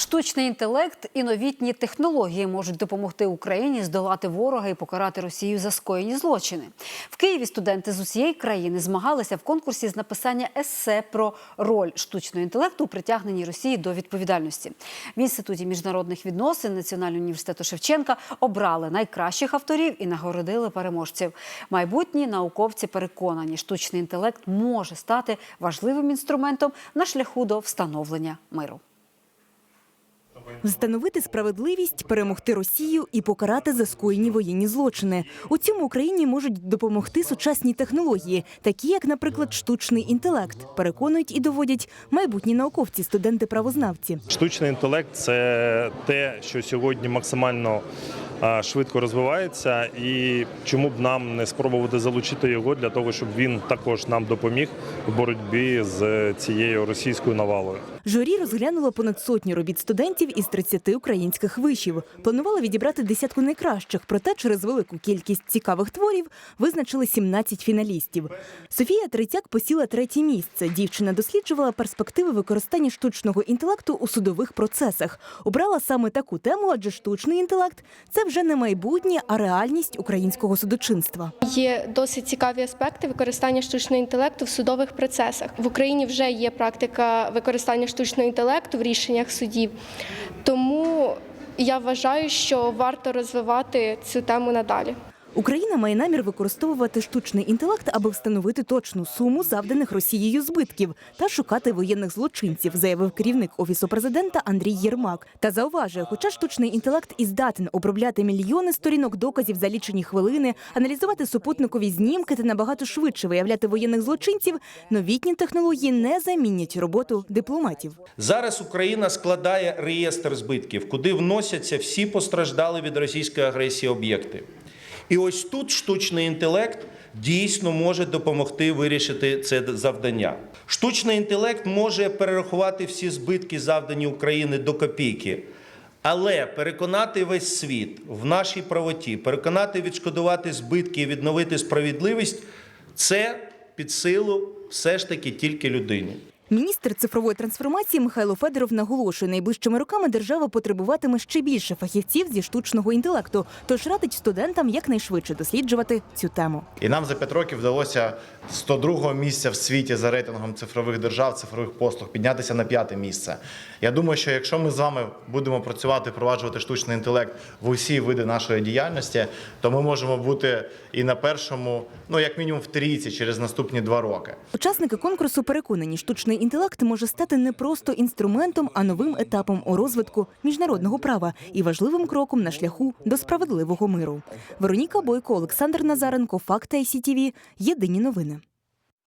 Штучний інтелект і новітні технології можуть допомогти Україні здолати ворога і покарати Росію за скоєні злочини. В Києві студенти з усієї країни змагалися в конкурсі з написання есе про роль штучного інтелекту у притягненні Росії до відповідальності. В інституті міжнародних відносин Національного університету Шевченка обрали найкращих авторів і нагородили переможців. Майбутні науковці переконані, штучний інтелект може стати важливим інструментом на шляху до встановлення миру. Встановити справедливість, перемогти Росію і покарати за скоєні воєнні злочини. У цьому Україні можуть допомогти сучасні технології, такі як, наприклад, штучний інтелект. Переконують і доводять майбутні науковці, студенти-правознавці. Штучний інтелект це те, що сьогодні максимально швидко розвивається, і чому б нам не спробувати залучити його для того, щоб він також нам допоміг в боротьбі з цією російською навалою. Журі розглянуло понад сотню робіт студентів із 30 українських вишів. Планували відібрати десятку найкращих, проте через велику кількість цікавих творів визначили 17 фіналістів. Софія Третяк посіла третє місце. Дівчина досліджувала перспективи використання штучного інтелекту у судових процесах. Обрала саме таку тему, адже штучний інтелект це вже не майбутнє, а реальність українського судочинства. Є досить цікаві аспекти використання штучного інтелекту в судових процесах. В Україні вже є практика використання штучного інтелекту в рішеннях судів. Тому я вважаю, що варто розвивати цю тему надалі. Україна має намір використовувати штучний інтелект, аби встановити точну суму завданих Росією збитків та шукати воєнних злочинців, заявив керівник офісу президента Андрій Єрмак. Та зауважує, хоча штучний інтелект і здатен обробляти мільйони сторінок доказів за лічені хвилини, аналізувати супутникові знімки та набагато швидше виявляти воєнних злочинців, новітні технології не замінять роботу дипломатів. Зараз Україна складає реєстр збитків, куди вносяться всі постраждали від російської агресії об'єкти. І ось тут штучний інтелект дійсно може допомогти вирішити це завдання. Штучний інтелект може перерахувати всі збитки, завдані Україні до копійки. Але переконати весь світ в нашій правоті, переконати відшкодувати збитки і відновити справедливість це під силу все ж таки тільки людині. Міністр цифрової трансформації Михайло Федоров наголошує, найближчими роками держава потребуватиме ще більше фахівців зі штучного інтелекту, тож радить студентам якнайшвидше досліджувати цю тему. І нам за п'ять років вдалося 102-го місця в світі за рейтингом цифрових держав, цифрових послуг піднятися на п'яте місце. Я думаю, що якщо ми з вами будемо працювати, впроваджувати штучний інтелект в усі види нашої діяльності, то ми можемо бути і на першому, ну як мінімум в трійці через наступні два роки. Учасники конкурсу переконані, штучний інтелект може стати не просто інструментом, а новим етапом у розвитку міжнародного права і важливим кроком на шляху до справедливого миру. Вероніка Бойко, Олександр Назаренко, Факти ICTV. Єдині новини.